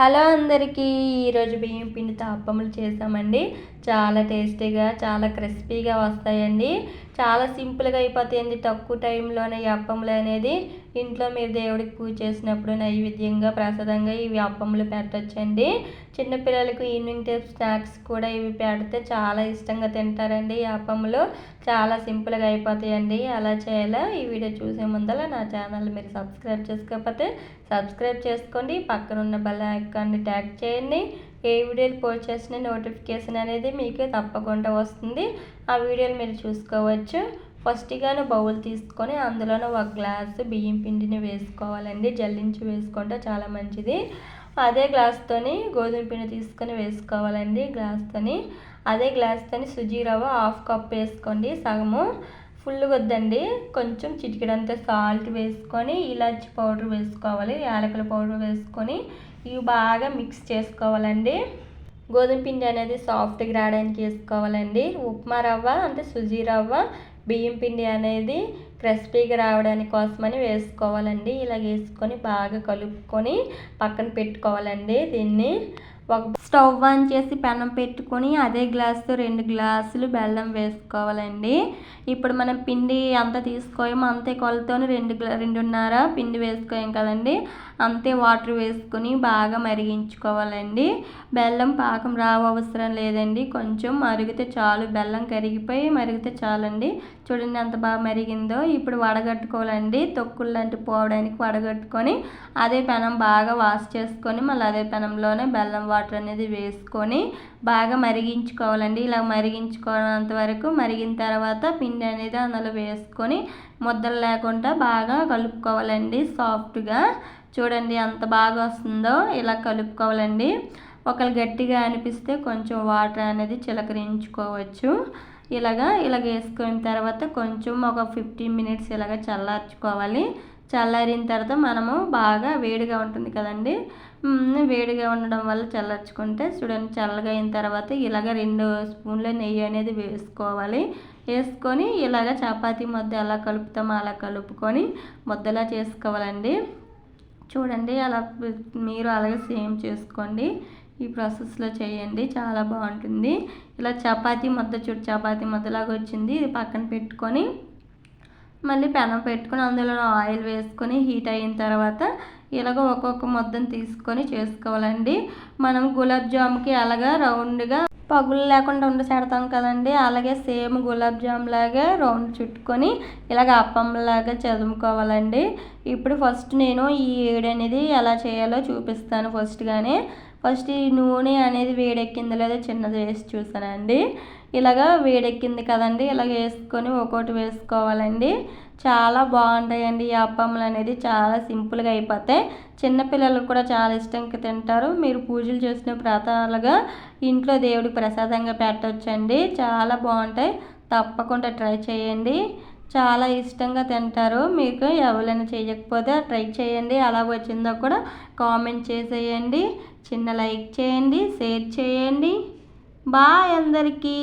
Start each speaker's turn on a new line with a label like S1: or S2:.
S1: Hello అందరికీ ఈరోజు బియ్యం పిండితో అప్పములు చేసామండి. చాలా టేస్టీగా చాలా క్రిస్పీగా వస్తాయండి. చాలా సింపుల్గా అయిపోతాయండి తక్కువ టైంలోనే ఈ అప్పములు అనేది. ఇంట్లో మీరు దేవుడికి పూజ చేసినప్పుడు నైవేద్యంగా ప్రసాదంగా ఇవి అప్పములు పెట్టచ్చండి. చిన్నపిల్లలకు ఈవినింగ్ టైప్ స్నాక్స్ కూడా ఇవి పెడితే చాలా ఇష్టంగా తింటారండి ఈ అప్పములు. చాలా సింపుల్గా అయిపోతాయండి. అలా చేయాలా ఈ వీడియో చూసే ముందర నా ఛానల్ మీరు సబ్స్క్రైబ్ చేసుకోకపోతే సబ్స్క్రైబ్ చేసుకోండి. పక్కన ఉన్న బెల్ ఐకాన్ని ట్యాగ్ చేయండి. ఏ వీడియోలు పోస్ట్ చేసిన నోటిఫికేషన్ అనేది మీకు తప్పకుండా వస్తుంది. ఆ వీడియోలు మీరు చూసుకోవచ్చు. ఫస్ట్గాను బౌల్ తీసుకొని అందులోనే ఒక గ్లాసు బియ్యం పిండిని వేసుకోవాలండి. జల్లించి వేసుకుంటే చాలా మంచిది. అదే గ్లాస్తోని గోధుమ పిండి తీసుకొని వేసుకోవాలండి గ్లాస్తోని. అదే గ్లాస్తోని సుజీ రవ్వ హాఫ్ కప్ వేసుకోండి. సగము ఫుల్ వద్దండి. కొంచెం చిటికెడంత సాల్ట్ వేసుకొని ఇలాచి పౌడర్ వేసుకోవాలి. యాలకుల పౌడర్ వేసుకొని ఇవి బాగా మిక్స్ చేసుకోవాలండి. గోధుమ పిండి అనేది సాఫ్ట్గా రావడానికి వేసుకోవాలండి. ఉప్మా రవ్వ అంటే సుజీ రవ్వ బియ్యం పిండి అనేది క్రిస్పీగా రావడానికి కోసమని వేసుకోవాలండి. ఇలా వేసుకొని బాగా కలుపుకొని పక్కన పెట్టుకోవాలండి దీన్ని. ఒక స్టవ్ ఆన్ చేసి పెనం పెట్టుకొని అదే గ్లాస్తో రెండు గ్లాసులు బెల్లం వేసుకోవాలండి. ఇప్పుడు మనం పిండి ఎంత తీసుకోయామో అంతే కొలతోని రెండు రెండున్నర పిండి వేసుకోయాం కదండి. అంతే వాటర్ వేసుకొని బాగా మరిగించుకోవాలండి. బెల్లం పాకం రావు అవసరం లేదండి. కొంచెం మరిగితే చాలు. బెల్లం కరిగిపోయి మరిగితే చాలండి. చూడండి ఎంత బాగా మరిగిందో. ఇప్పుడు వడగట్టుకోవాలండి. తొక్కులు లాంటి పోవడానికి వడగట్టుకొని అదే పెనం బాగా వాష్ చేసుకొని మళ్ళీ అదే పెనంలోనే బెల్లం వాటర్ వాటర్ అనేది వేసుకొని బాగా మరిగించుకోవాలండి. ఇలా మరిగించుకోనంత వరకు మరిగిన తర్వాత పిండి అనేది అందులో వేసుకొని ముద్దలు లేకుండా బాగా కలుపుకోవాలండి. సాఫ్ట్గా చూడండి ఎంత బాగా వస్తుందో ఇలా కలుపుకోవాలండి. ఒకళ్ళు గట్టిగా అనిపిస్తే కొంచెం వాటర్ అనేది చిలకరించుకోవచ్చు. ఇలాగా ఇలాగ వేసుకున్న తర్వాత కొంచెం ఒక ఫిఫ్టీన్ మినిట్స్ ఇలాగ చల్లార్చుకోవాలి. చల్లారిన తర్వాత మనము బాగా వేడిగా ఉంటుంది కదండి. వేడిగా ఉండడం వల్ల చల్లార్చుకుంటే చూడండి చల్లగా అయిన తర్వాత ఇలాగ రెండు స్పూన్ల నెయ్యి అనేది వేసుకోవాలి. వేసుకొని ఇలాగ చపాతీ ముద్ద ఎలా కలుపుతామో అలా కలుపుకొని ముద్దలా చేసుకోవాలండి. చూడండి అలా మీరు అలాగే సేమ్ చేసుకోండి. ఈ ప్రాసెస్లో చేయండి చాలా బాగుంటుంది. ఇలా చపాతీ ముద్ద చుట్టూ చపాతీ ముద్దలాగా వచ్చింది. ఇది పక్కన పెట్టుకొని మళ్ళీ పెనం పెట్టుకుని అందులో ఆయిల్ వేసుకొని హీట్ అయిన తర్వాత ఇలాగ ఒక్కొక్క ముద్దను తీసుకొని చేసుకోవాలండి. మనం గులాబ్ జామ్కి అలాగా రౌండ్గా పగులు లేకుండా ఉండసేడతాం కదండి అలాగే సేమ్ గులాబ్ జామ్ లాగా రౌండ్ చుట్టుకొని ఇలాగ అప్పంలాగా చదువుకోవాలండి. ఇప్పుడు ఫస్ట్ నేను ఈ ఏడు అనేది ఎలా చేయాలో చూపిస్తాను ఫస్ట్గానే. ఫస్ట్ ఈ నూనె అనేది వేడెక్కింది లేదో చిన్నది వేసి చూసానండి ఇలాగా వేడెక్కింది కదండి ఇలాగ వేసుకొని ఒక్కొక్కటి వేసుకోవాలండి. చాలా బాగుంటాయండి ఈ అప్పములు అనేది చాలా సింపుల్గా అయిపోతాయి. చిన్నపిల్లలు కూడా చాలా ఇష్టంగా తింటారు. మీరు పూజలు చేసిన ప్రతాలుగా ఇంట్లో దేవుడికి ప్రసాదంగా పెట్టవచ్చండి చాలా బాగుంటాయి. తప్పకుండా ట్రై చేయండి. చాలా ఇష్టంగా తింటారు. మీకు ఎవరైనా చేయకపోతే ట్రై చేయండి. అలా వచ్చిందో కూడా కామెంట్ చేసేయండి. చిన్న లైక్ చేయండి షేర్ చేయండి. బాయ్ అందరికీ.